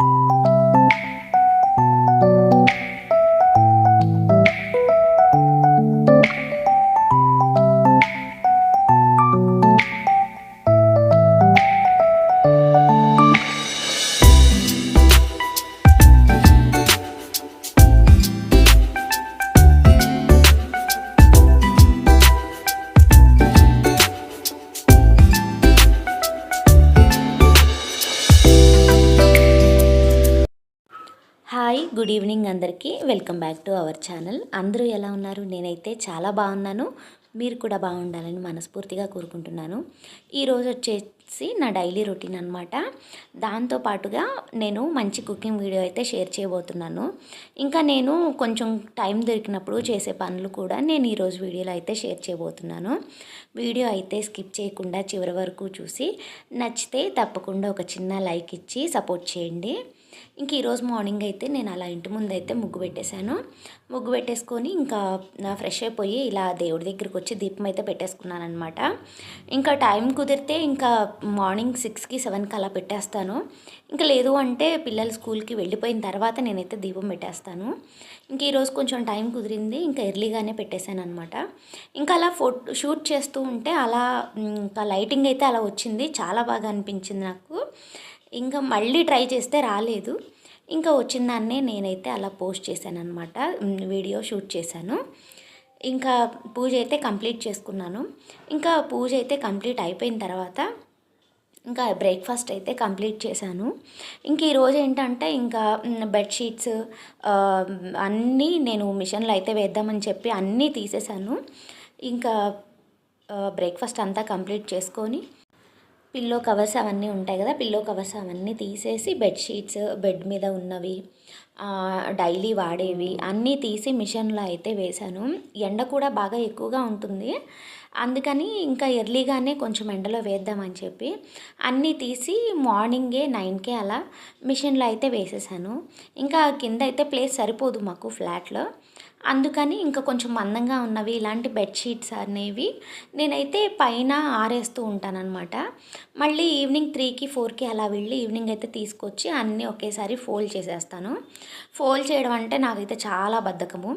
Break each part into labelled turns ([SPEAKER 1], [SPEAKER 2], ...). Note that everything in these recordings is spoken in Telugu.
[SPEAKER 1] Thank you. గుడ్ ఈవినింగ్ అందరికీ. Welcome back to our channel. అందరూ ఎలా ఉన్నారు? నేనైతే చాలా బాగున్నాను. మీరు కూడా బాగుండాలని మనస్ఫూర్తిగా కోరుకుంటున్నాను. ఈరోజు వచ్చేసి నా డైలీ రొటీన్ అనమాట దాంతో పాటుగా నేను మంచి కుకింగ్ వీడియో అయితే షేర్ చేయబోతున్నాను. ఇంకా నేను కొంచెం టైం దొరికినప్పుడు చేసే పనులు కూడా నేను ఈరోజు వీడియోలో అయితే షేర్ చేయబోతున్నాను. వీడియో అయితే స్కిప్ చేయకుండా చివరి వరకు చూసి నచ్చితే తప్పకుండా ఒక చిన్న లైక్ ఇచ్చి సపోర్ట్ చేయండి. ఇంక ఈరోజు మార్నింగ్ అయితే నేను అలా ఇంటి ముందు అయితే ముగ్గు పెట్టేశాను. ముగ్గు పెట్టేసుకొని ఇంకా నా ఫ్రెష్ అయిపోయి ఇలా దేవుడి దగ్గరికి వచ్చి దీపం అయితే పెట్టేసుకున్నాను అనమాట ఇంకా టైం కుదిరితే ఇంకా మార్నింగ్ సిక్స్కి సెవెన్కి అలా పెట్టేస్తాను. ఇంకా లేదు అంటే పిల్లలు స్కూల్కి వెళ్ళిపోయిన తర్వాత నేనైతే దీపం పెట్టేస్తాను. ఇంక ఈరోజు కొంచెం టైం కుదిరింది ఇంకా ఎర్లీగానే పెట్టేశాను అనమాట ఇంకా అలా ఫోటో షూట్ చేస్తూ ఉంటే అలా ఇంకా లైటింగ్ అయితే అలా వచ్చింది. చాలా బాగా అనిపించింది నాకు. ఇంకా మళ్ళీ ట్రై చేస్తే రాలేదు. ఇంకా వచ్చిన దాన్నే నేనైతే అలా పోస్ట్ చేశాను అనమాట వీడియో షూట్ చేశాను. ఇంకా పూజ అయితే కంప్లీట్ చేసుకున్నాను. ఇంకా పూజ అయితే కంప్లీట్ అయిపోయిన తర్వాత ఇంకా బ్రేక్ఫాస్ట్ అయితే కంప్లీట్ చేశాను. ఇంక ఈరోజు ఏంటంటే ఇంకా బెడ్షీట్స్ అన్నీ నేను మిషన్లో అయితే వేద్దామని చెప్పి అన్నీ తీసేశాను. ఇంకా బ్రేక్ఫాస్ట్ అంతా కంప్లీట్ చేసుకొని పిల్లో కవర్స్ అవన్నీ ఉంటాయి కదా పిల్లో కవర్స్ అవన్నీ తీసేసి బెడ్షీట్స్ బెడ్ మీద ఉన్నవి డైలీ వాడేవి అన్నీ తీసి మిషన్లో అయితే వేశాను. ఎండ కూడా బాగా ఎక్కువగా ఉంటుంది. అందుకని ఇంకా ఎర్లీగానే కొంచెం ఎండలో వేద్దామని చెప్పి అన్నీ తీసి మార్నింగే నైన్కే అలా మిషన్లో అయితే వేసేసాను. ఇంకా కింద అయితే ప్లేస్ సరిపోదు మాకు ఫ్లాట్లో అందుకని ఇంకా కొంచెం మందంగా ఉన్నవి ఇలాంటి బెడ్షీట్స్ అనేవి నేనైతే పైన ఆరేస్తూ ఉంటానన్నమాట. మళ్ళీ ఈవినింగ్ త్రీకి ఫోర్కి అలా వెళ్ళి ఈవినింగ్ అయితే తీసుకొచ్చి అన్నీ ఒకేసారి ఫోల్డ్ చేసేస్తాను. ఫోల్డ్ చేయడం అంటే నాకైతే చాలా బద్ధకము.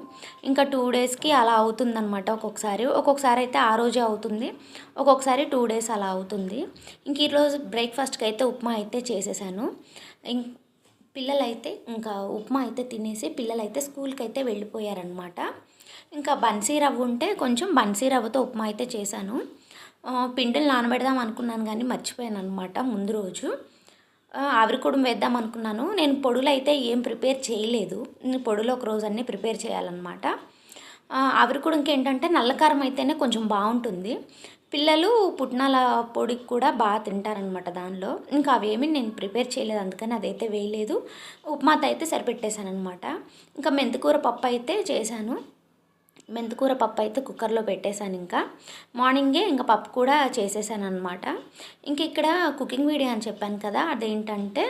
[SPEAKER 1] ఇంకా టూ డేస్కి అలా అవుతుందన్నమాట ఒక్కొక్కసారి. ఒక్కొక్కసారి అయితే ఆ రోజే అవుతుంది. ఒక్కొక్కసారి టూ డేస్ అలా అవుతుంది. ఇంక ఈరోజు బ్రేక్ఫాస్ట్కి అయితే ఉప్మా అయితే చేసేసాను. పిల్లలైతే ఇంకా ఉప్మా అయితే తినేసి పిల్లలైతే స్కూల్కి అయితే వెళ్ళిపోయారనమాట ఇంకా బన్సీ రవ్వ ఉంటే కొంచెం బన్సీ రవ్వతో ఉప్మా అయితే చేశాను. పిండిని నానబెడదాం అనుకున్నాను కానీ మర్చిపోయాను అనమాట ముందు రోజు. ఆవిరికుడం వేద్దాం అనుకున్నాను. నేను పొడులు అయితే ఏం ప్రిపేర్ చేయలేదు. పొడులు ఒక రోజు అన్నీ ప్రిపేర్ చేయాలన్నమాట. ఆవిరికుడంకి ఏంటంటే నల్లకారం అయితేనే కొంచెం బాగుంటుంది. పిల్లలు పుట్నాల పొడికి కూడా బాగా తింటారనమాట దానిలో. ఇంకా అవేమి నేను ప్రిపేర్ చేయలేదు అందుకని అదైతే వేయలేదు. ఉప్మాత అయితే సరిపెట్టేశాను అనమాట ఇంకా మెంతికూర పప్పు అయితే చేశాను. మెంతికూర పప్పు అయితే కుక్కర్లో పెట్టేశాను ఇంకా. మార్నింగే ఇంకా పప్పు కూడా చేసేసాను అనమాట ఇంక ఇక్కడ కుకింగ్ వీడియో అని చెప్పాను కదా అదేంటంటే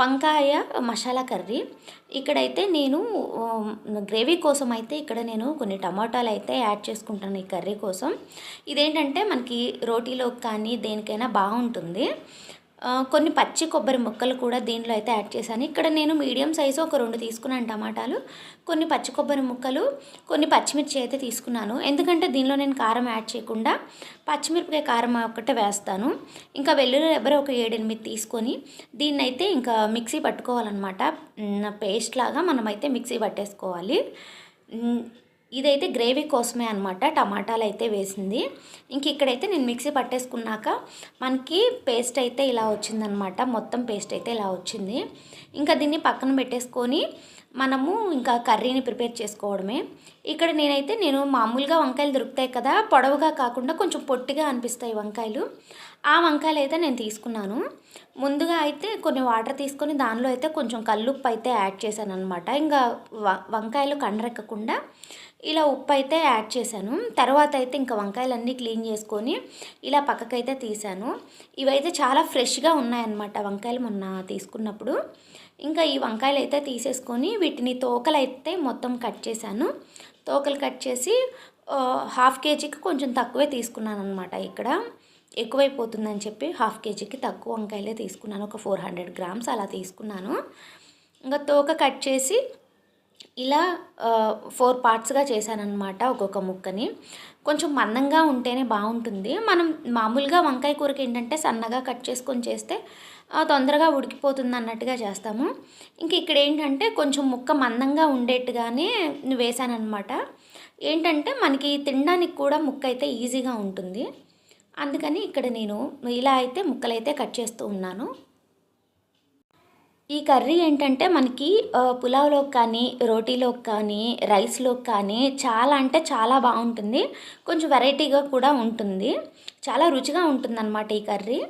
[SPEAKER 1] వంకాయ మసాలా కర్రీ. ఇక్కడైతే నేను గ్రేవీ కోసం అయితే ఇక్కడ నేను కొన్ని టమాటాలు అయితే యాడ్ చేసుకుంటాను ఈ కర్రీ కోసం. ఇదేంటంటే మనకి రోటీలోకి కానీ దేనికైనా బాగుంటుంది. కొన్ని పచ్చి కొబ్బరి ముక్కలు కూడా దీనిలో అయితే యాడ్ చేశాను. ఇక్కడ నేను మీడియం సైజు ఒక రెండు తీసుకున్నాను టమాటాలు కొన్ని పచ్చి కొబ్బరి ముక్కలు కొన్ని పచ్చిమిర్చి అయితే తీసుకున్నాను. ఎందుకంటే దీనిలో నేను కారం యాడ్ చేయకుండా పచ్చిమిరపకాయ కారం ఒకటే వేస్తాను. ఇంకా వెల్లుల్లి ఎవరు ఒక ఏడెనిమిది తీసుకొని దీన్ని అయితే ఇంకా మిక్సీ పట్టుకోవాలన్నమాట. పేస్ట్ లాగా మనమైతే మిక్సీ పట్టేసుకోవాలి. ఇదైతే గ్రేవీ కోసమే అనమాట టమాటాలు అయితే వేసింది. ఇంక ఇక్కడైతే నేను మిక్సీ పట్టేసుకున్నాక మనకి పేస్ట్ అయితే ఇలా వచ్చిందనమాట మొత్తం పేస్ట్ అయితే ఇలా వచ్చింది. ఇంకా దీన్ని పక్కన పెట్టేసుకొని మనము ఇంకా కర్రీని ప్రిపేర్ చేసుకోవడమే. ఇక్కడ నేనైతే నేను మామూలుగా వంకాయలు దొరుకుతాయి కదా పొడవుగా కాకుండా కొంచెం పొట్టిగా అనిపిస్తాయి వంకాయలు. ఆ వంకాయలు అయితే నేను తీసుకున్నాను. ముందుగా అయితే కొన్ని వాటర్ తీసుకొని దానిలో అయితే కొంచెం కల్లుప్పు అయితే యాడ్ చేశాను అనమాట ఇంకా వంకాయలు కండరెక్కకుండా ఇలా ఉప్పు అయితే యాడ్ చేశాను. తర్వాత అయితే ఇంకా వంకాయలన్నీ క్లీన్ చేసుకొని ఇలా పక్కకైతే తీసాను ఇవైతే చాలా ఫ్రెష్గా ఉన్నాయన్నమాట వంకాయలు మొన్న తీసుకున్నప్పుడు. ఇంకా ఈ వంకాయలు అయితే తీసేసుకొని వీటిని తోకలు అయితే మొత్తం కట్ చేశాను. తోకలు కట్ చేసి హాఫ్ కేజీకి కొంచెం తక్కువే తీసుకున్నాను అనమాట ఇక్కడ. ఎక్కువైపోతుందని చెప్పి హాఫ్ కేజీకి తక్కువ వంకాయలే తీసుకున్నాను. ఒక ఫోర్ హండ్రెడ్ గ్రామ్స్ అలా తీసుకున్నాను. ఇంకా తోక కట్ చేసి ఇలా ఫోర్ పార్ట్స్గా చేశానన్నమాట ఒక్కొక్క ముక్కని. కొంచెం మందంగా ఉంటేనే బాగుంటుంది. మనం మామూలుగా వంకాయ కూరకి ఏంటంటే సన్నగా కట్ చేసుకొని చేస్తే తొందరగా ఉడికిపోతుంది అన్నట్టుగా చేస్తాము. ఇంక ఇక్కడ ఏంటంటే కొంచెం ముక్క మందంగా ఉండేట్టుగానే వేసానన్నమాట ఏంటంటే మనకి తినడానికి కూడా ముక్క అయితే ఈజీగా ఉంటుంది. అందుకని ఇక్కడ నేను ఇలా అయితే ముక్కలైతే కట్ చేస్తూ ఉన్నాను. ఈ కర్రీ ఏంటంటే మనకి పులావ్లోకి కానీ రోటీలోకి కానీ రైస్లోకి కానీ చాలా అంటే చాలా బాగుంటుంది. కొంచెం వెరైటీగా కూడా ఉంటుంది. చాలా రుచిగా ఉంటుందన్నమాట ఈ కర్రీ.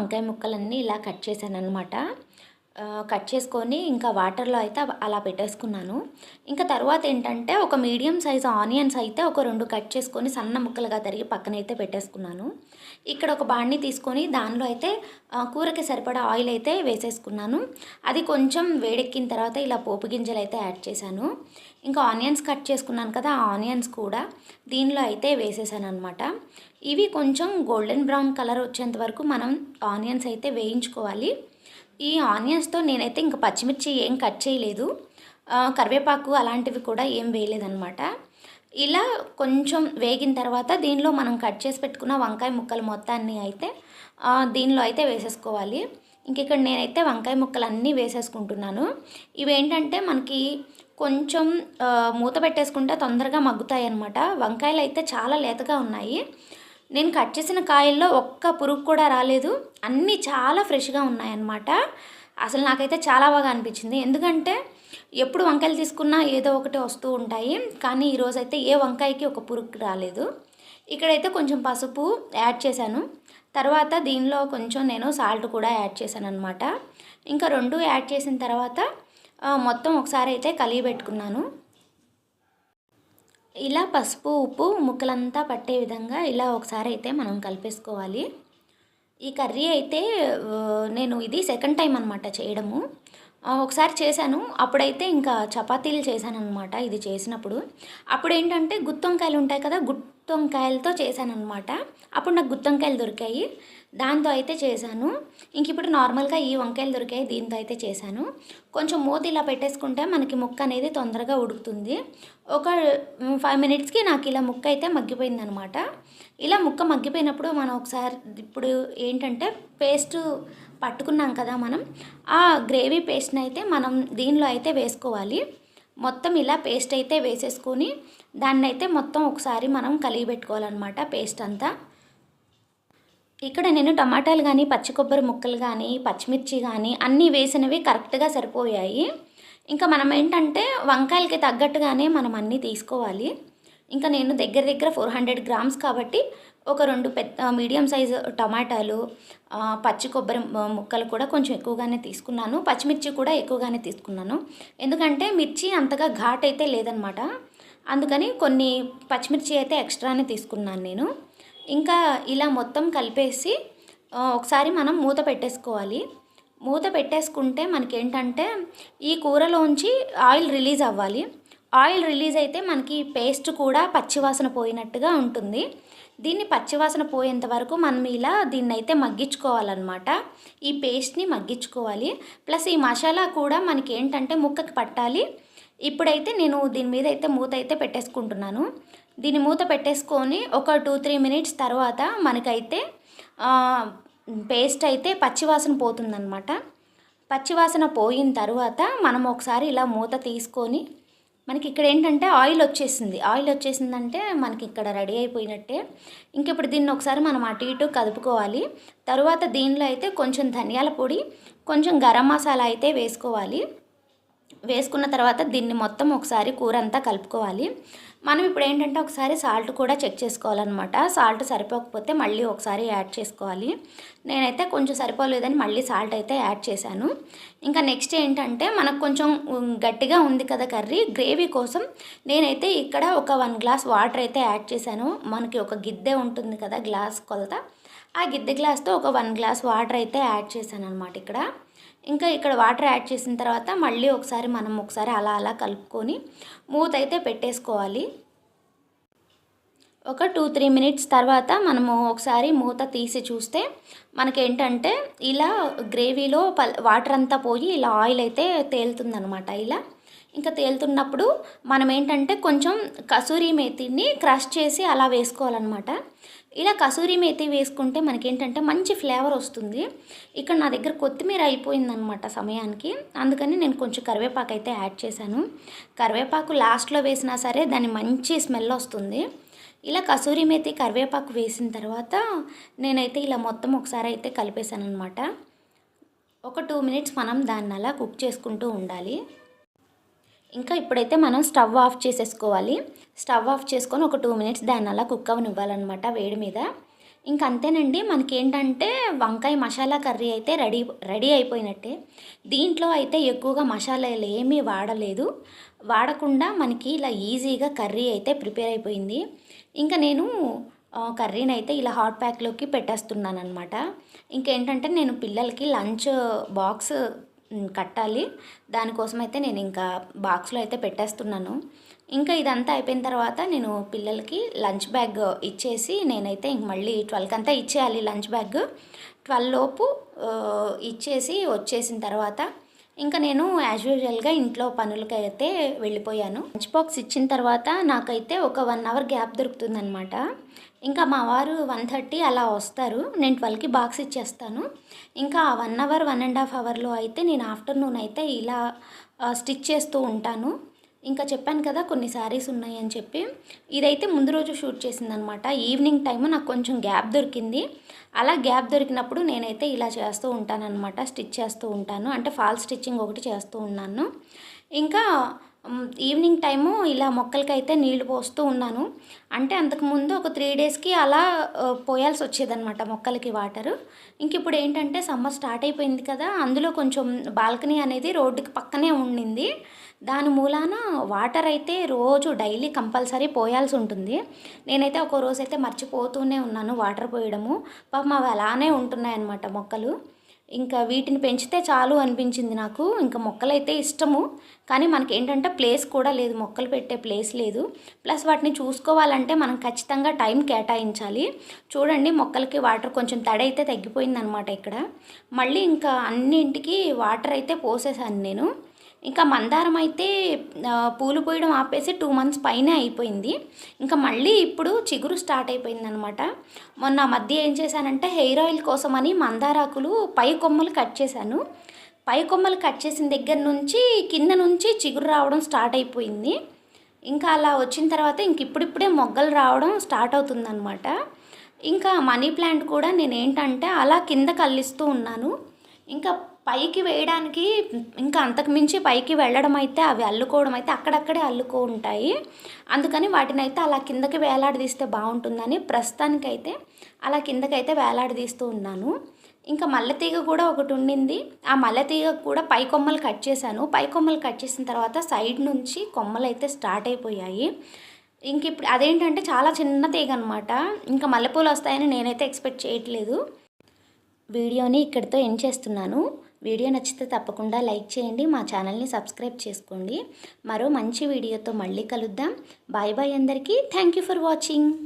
[SPEAKER 1] వంకాయ ముక్కలన్నీ ఇలా కట్ చేశాను అనమాట కట్ చేసుకొని ఇంకా వాటర్లో అయితే అలా పెట్టేసుకున్నాను. ఇంకా తర్వాత ఏంటంటే ఒక మీడియం సైజ్ ఆనియన్స్ అయితే ఒక రెండు కట్ చేసుకొని సన్న ముక్కలుగా తరిగి పక్కనైతే పెట్టేసుకున్నాను. ఇక్కడ ఒక బాణి తీసుకొని దానిలో అయితే కూరకి సరిపడా ఆయిల్ అయితే వేసేసుకున్నాను. అది కొంచెం వేడెక్కిన తర్వాత ఇలా పోపు గింజలు అయితే యాడ్ చేశాను. ఇంకా ఆనియన్స్ కట్ చేసుకున్నాను కదా ఆ ఆనియన్స్ కూడా దీనిలో అయితే వేసేసాను అనమాట ఇవి కొంచెం గోల్డెన్ బ్రౌన్ కలర్ వచ్చేంత వరకు మనం ఆనియన్స్ అయితే వేయించుకోవాలి. ఈ ఆనియన్స్తో నేనైతే ఇంకా పచ్చిమిర్చి ఏం కట్ చేయలేదు. కరివేపాకు అలాంటివి కూడా ఏం వేయలేదన్నమాట. ఇలా కొంచెం వేగిన తర్వాత దీనిలో మనం కట్ చేసి పెట్టుకున్న వంకాయ ముక్కలు మొత్తాన్ని అయితే దీనిలో అయితే వేసేసుకోవాలి. ఇంక ఇక్కడ నేనైతే వంకాయ ముక్కలు అన్నీ వేసేసుకుంటున్నాను. ఇవేంటంటే మనకి కొంచెం మూత పెట్టేసుకుంటే తొందరగా మగ్గుతాయి అన్నమాట వంకాయలు అయితే చాలా లేతగా ఉన్నాయి. నేను కట్ చేసిన కాయల్లో ఒక్క పురుగు కూడా రాలేదు. అన్నీ చాలా ఫ్రెష్గా ఉన్నాయన్నమాట. అసలు నాకైతే చాలా బాగా అనిపించింది. ఎందుకంటే ఎప్పుడు వంకాయలు తీసుకున్నా ఏదో ఒకటి వస్తూ ఉంటాయి. కానీ ఈరోజైతే ఏ వంకాయకి ఒక పురుగు రాలేదు. ఇక్కడైతే కొంచెం పసుపు యాడ్ చేశాను. తర్వాత దీనిలో కొంచెం నేను సాల్ట్ కూడా యాడ్ చేశాను అనమాట ఇంకా రెండు యాడ్ చేసిన తర్వాత మొత్తం ఒకసారి అయితే కలిగి పెట్టుకున్నాను ఇలా పసుపు ఉప్పు ముక్కలంతా పట్టే విధంగా ఇలా ఒకసారి అయితే మనం కలిపేసుకోవాలి. ఈ కర్రీ అయితే నేను ఇది సెకండ్ టైం అనమాట చేయడము. ఒకసారి చేశాను. అప్పుడైతే ఇంకా చపాతీలు చేశాను అనమాట ఇది చేసినప్పుడు. అప్పుడు ఏంటంటే గుత్తొంకాయలు ఉంటాయి కదా గుత్తొంకాయలతో చేశాను అనమాట అప్పుడు నాకు గుత్తొంకాయలు దొరికాయి. దాంతో అయితే చేశాను. ఇంక ఇప్పుడు నార్మల్గా ఈ వంకాయలు దొరికాయి దీంతో అయితే చేశాను. కొంచెం మూత ఇలా పెట్టేసుకుంటే మనకి ముక్క అనేది తొందరగా ఉడుకుతుంది. ఒక ఫైవ్ మినిట్స్కి నాకు ఇలా ముక్క అయితే మగ్గిపోయింది అనమాట ఇలా ముక్క మగ్గిపోయినప్పుడు మనం ఒకసారి ఇప్పుడు ఏంటంటే పేస్ట్ పట్టుకున్నాం కదా మనం ఆ గ్రేవీ పేస్ట్ని అయితే మనం దీనిలో అయితే వేసుకోవాలి. మొత్తం ఇలా పేస్ట్ అయితే వేసేసుకొని దాన్ని అయితే మొత్తం ఒకసారి మనం కలిగి పెట్టుకోవాలన్నమాట పేస్ట్ అంతా. ఇక్కడ నేను టమాటాలు కానీ పచ్చి కొబ్బరి ముక్కలు కానీ పచ్చిమిర్చి కానీ అన్నీ వేసినవి కరెక్ట్గా సరిపోయాయి. ఇంకా మనం ఏంటంటే వంకాయలకి తగ్గట్టుగానే మనం అన్నీ తీసుకోవాలి. ఇంకా నేను దగ్గర దగ్గర ఫోర్ హండ్రెడ్ గ్రామ్స్ కాబట్టి ఒక రెండు పెద్ద మీడియం సైజు టమాటాలు పచ్చి కొబ్బరి ముక్కలు కూడా కొంచెం ఎక్కువగానే తీసుకున్నాను. పచ్చిమిర్చి కూడా ఎక్కువగానే తీసుకున్నాను. ఎందుకంటే మిర్చి అంతగా ఘాట్ అయితే లేదనమాట. అందుకని కొన్ని పచ్చిమిర్చి అయితే ఎక్స్ట్రానే తీసుకున్నాను నేను. ఇంకా ఇలా మొత్తం కలిపేసి ఒకసారి మనం మూత పెట్టేసుకోవాలి. మూత పెట్టేసుకుంటే మనకేంటంటే ఈ కూరలోంచి ఆయిల్ రిలీజ్ అవ్వాలి. ఆయిల్ రిలీజ్ అయితే మనకి పేస్ట్ కూడా పచ్చివాసన పోయినట్టుగా ఉంటుంది. దీన్ని పచ్చివాసన పోయేంత వరకు మనం ఇలా దీన్ని అయితే మగ్గించుకోవాలన్నమాట. ఈ పేస్ట్ని మగ్గించుకోవాలి. ప్లస్ ఈ మసాలా కూడా మనకి ఏంటంటే ముక్కకి పట్టాలి. ఇప్పుడైతే నేను దీని మీద అయితే మూత అయితే పెట్టేసుకుంటున్నాను. దీన్ని మూత పెట్టేసుకొని ఒక టూ త్రీ మినిట్స్ తర్వాత మనకైతే పేస్ట్ అయితే పచ్చివాసన పోతుందన్నమాట. పచ్చివాసన పోయిన తర్వాత మనం ఒకసారి ఇలా మూత తీసుకొని మనకి ఇక్కడ ఏంటంటే ఆయిల్ వచ్చేసింది. ఆయిల్ వచ్చేసిందంటే మనకి ఇక్కడ రెడీ అయిపోయినట్టే. ఇంక ఇప్పుడు దీన్ని ఒకసారి మనం అటు ఇటు కదుపుకోవాలి. తర్వాత దీనిలో అయితే కొంచెం ధనియాల పొడి కొంచెం గరం మసాలా అయితే వేసుకోవాలి. వేసుకున్న తర్వాత దీన్ని మొత్తం ఒకసారి కూర అంతా కలుపుకోవాలి. మనం ఇప్పుడు ఏంటంటే ఒకసారి సాల్ట్ కూడా చెక్ చేసుకోవాలన్నమాట. సాల్ట్ సరిపోకపోతే మళ్ళీ ఒకసారి యాడ్ చేసుకోవాలి. నేనైతే కొంచెం సరిపోలేదని మళ్ళీ సాల్ట్ అయితే యాడ్ చేశాను. ఇంకా నెక్స్ట్ ఏంటంటే మనకు కొంచెం గట్టిగా ఉంది కదా కర్రీ. గ్రేవీ కోసం నేనైతే ఇక్కడ ఒక వన్ గ్లాస్ వాటర్ అయితే యాడ్ చేశాను. మనకి ఒక గిద్దె ఉంటుంది కదా గ్లాస్ కొలత. ఆ గిద్దె గ్లాస్తో ఒక వన్ గ్లాస్ వాటర్ అయితే యాడ్ చేశాను అనమాట ఇక్కడ. ఇంకా ఇక్కడ వాటర్ యాడ్ చేసిన తర్వాత మళ్ళీ ఒకసారి మనం ఒకసారి అలా అలా కలుపుకొని మూత అయితే పెట్టేసుకోవాలి. ఒక టూ త్రీ మినిట్స్ తర్వాత మనము ఒకసారి మూత తీసి చూస్తే మనకేంటంటే ఇలా గ్రేవీలో పల్ వాటర్ అంతా పోయి ఇలా ఆయిల్ అయితే తేలుతుందనమాట ఇలా. ఇంకా తేలుతున్నప్పుడు మనం ఏంటంటే కొంచెం కసూరి మేతిని క్రష్ చేసి అలా వేసుకోవాలన్నమాట. ఇలా కసూరి మేతి వేసుకుంటే మనకేంటంటే మంచి ఫ్లేవర్ వస్తుంది. ఇక్కడ నా దగ్గర కొత్తిమీర అయిపోయిందనమాట సమయానికి. అందుకని నేను కొంచెం కరివేపాకు అయితే యాడ్ చేశాను. కరివేపాకు లాస్ట్లో వేసినా సరే దాని మంచి స్మెల్ వస్తుంది. ఇలా కసూరి మేతి కరివేపాకు వేసిన తర్వాత నేనైతే ఇలా మొత్తం ఒకసారి అయితే కలిపేశాను అనమాట ఒక టూ మినిట్స్ మనం దాన్ని అలా కుక్ చేసుకుంటూ ఉండాలి. ఇంకా ఇప్పుడైతే మనం స్టవ్ ఆఫ్ చేసేసుకోవాలి. స్టవ్ ఆఫ్ చేసుకొని ఒక టూ మినిట్స్ దాన్ని అలా కుక్ అవనివ్వాలన్నమాట వేడి మీద. ఇంక అంతేనండి మనకి ఏంటంటే వంకాయ మసాలా కర్రీ అయితే రెడీ రెడీ అయిపోయినట్టే. దీంట్లో అయితే ఎక్కువగా మసాలాలు ఏమీ వాడలేదు. వాడకుండా మనకి ఇలా ఈజీగా కర్రీ అయితే ప్రిపేర్ అయిపోయింది. ఇంకా నేను కర్రీని అయితే ఇలా హాట్ ప్యాక్లోకి పెట్టేస్తున్నాను అనమాట ఇంకేంటంటే నేను పిల్లలకి లంచ్ బాక్స్ కట్టాలి. దానికోసం అయితే నేను ఇంకా బాక్స్లో అయితే పెట్టేస్తున్నాను. ఇంకా ఇదంతా అయిపోయిన తర్వాత నేను పిల్లలకి లంచ్ బ్యాగ్ ఇచ్చేసి నేనైతే ఇంక మళ్ళీ ట్వెల్వ్కి అంతా ఇచ్చేయాలి లంచ్ బ్యాగ్. ట్వెల్వ్ లోపు ఇచ్చేసి వచ్చేసిన తర్వాత ఇంకా నేను యాజ్ యూజువల్గా ఇంట్లో పనులకి అయితే వెళ్ళిపోయాను. లంచ్ బాక్స్ ఇచ్చిన తర్వాత నాకైతే ఒక వన్ అవర్ గ్యాప్ దొరుకుతుందనమాట ఇంకా మా వారు వన్ థర్టీ అలా వస్తారు. నేను ట్వెల్వ్కి బాక్స్ ఇచ్చేస్తాను. ఇంకా one hour one and half అవర్లో అయితే నేను ఆఫ్టర్నూన్ అయితే ఇలా స్టిచ్ చేస్తూ ఉంటాను. ఇంకా చెప్పాను కదా కొన్ని శారీస్ ఉన్నాయని చెప్పి. ఇదైతే ముందు రోజు షూట్ చేసిందనమాట. ఈవినింగ్ టైము నాకు కొంచెం గ్యాప్ దొరికింది. అలా గ్యాప్ దొరికినప్పుడు నేనైతే ఇలా చేస్తూ ఉంటానన్నమాట స్టిచ్ చేస్తూ ఉంటాను. అంటే ఫాల్ స్టిచ్చింగ్ ఒకటి చేస్తూ ఉన్నాను. ఇంకా ఈవినింగ్ టైము ఇలా మొక్కలకైతే నీళ్ళు పోస్తూ ఉన్నాను. అంటే అంతకుముందు ఒక త్రీ డేస్కి అలా పోయాల్సి వచ్చేదనమాట మొక్కలకి వాటరు. ఇంక ఇప్పుడు ఏంటంటే సమ్మర్ స్టార్ట్ అయిపోయింది కదా అందులో కొంచెం బాల్కనీ అనేది రోడ్డుకి పక్కనే ఉండింది. దాని మూలాన వాటర్ అయితే రోజు డైలీ కంపల్సరీ పోయాల్సి ఉంటుంది. నేనైతే ఒక రోజు అయితే మర్చిపోతూనే ఉన్నాను వాటర్ పోయడము. పాపం అవి అలానే ఉంటున్నాయన్నమాట మొక్కలు. ఇంకా వీటిని పెంచితే చాలు అనిపించింది నాకు. ఇంకా మొక్కలైతే ఇష్టము. కానీ మనకి ఏంటంటే ప్లేస్ కూడా లేదు. మొక్కలు పెట్టే ప్లేస్ లేదు. ప్లస్ వాటిని చూసుకోవాలంటే మనం ఖచ్చితంగా టైం కేటాయించాలి. చూడండి మొక్కలకి వాటర్ కొంచెం తడి అయితే తగ్గిపోయిందనమాట ఇక్కడ. మళ్ళీ ఇంకా అన్నింటికి వాటర్ అయితే పోసేసాను నేను. ఇంకా మందారం అయితే పూలు పోయడం ఆపేసి టూ మంత్స్ పైనే అయిపోయింది. ఇంకా మళ్ళీ ఇప్పుడు చిగురు స్టార్ట్ అయిపోయింది అనమాట మొన్న మధ్య ఏం చేశానంటే హెయిర్ ఆయిల్ కోసమని మందారాకులు పై కొమ్మలు కట్ చేశాను. పై కొమ్మలు కట్ చేసిన దగ్గర నుంచి కింద నుంచి చిగురు రావడం స్టార్ట్ అయిపోయింది. ఇంకా అలా వచ్చిన తర్వాత ఇంక ఇప్పుడిప్పుడే మొగ్గలు రావడం స్టార్ట్ అవుతుందన్నమాట. ఇంకా మనీ ప్లాంట్ కూడా నేను ఏంటంటే అలా కింద కల్లిస్తూ ఉన్నాను. ఇంకా పైకి వేయడానికి ఇంకా అంతకు మించి పైకి వెళ్ళడం అయితే అవి అల్లుకోవడం అయితే అక్కడక్కడే అల్లుకో ఉంటాయి. అందుకని వాటిని అయితే అలా కిందకి వేలాడదీస్తే బాగుంటుందని ప్రస్తుతానికైతే అలా కిందకైతే వేలాడదీస్తూ ఉన్నాను. ఇంకా మల్లెతీగ కూడా ఒకటి ఉండింది. ఆ మల్లెతీగ కూడా పై కొమ్మలు కట్ చేశాను. పై కొమ్మలు కట్ చేసిన తర్వాత సైడ్ నుంచి కొమ్మలు అయితే స్టార్ట్ అయిపోయాయి. ఇంక ఇప్పుడు అదేంటంటే చాలా చిన్న తీగ అనమాట ఇంకా మల్లెపూలు వస్తాయని నేనైతే ఎక్స్పెక్ట్ చేయట్లేదు. వీడియోని ఇక్కడితో ఎండ్ చేస్తున్నాను. వీడియో నచ్చితే తప్పకుండా లైక్ చేయండి మా ఛానల్ని సబ్స్క్రైబ్ చేసుకోండి. మరో మంచి వీడియోతో మళ్ళీ కలుద్దాం. బాయ్ బాయ్ అందరికీ. Thank you for watching.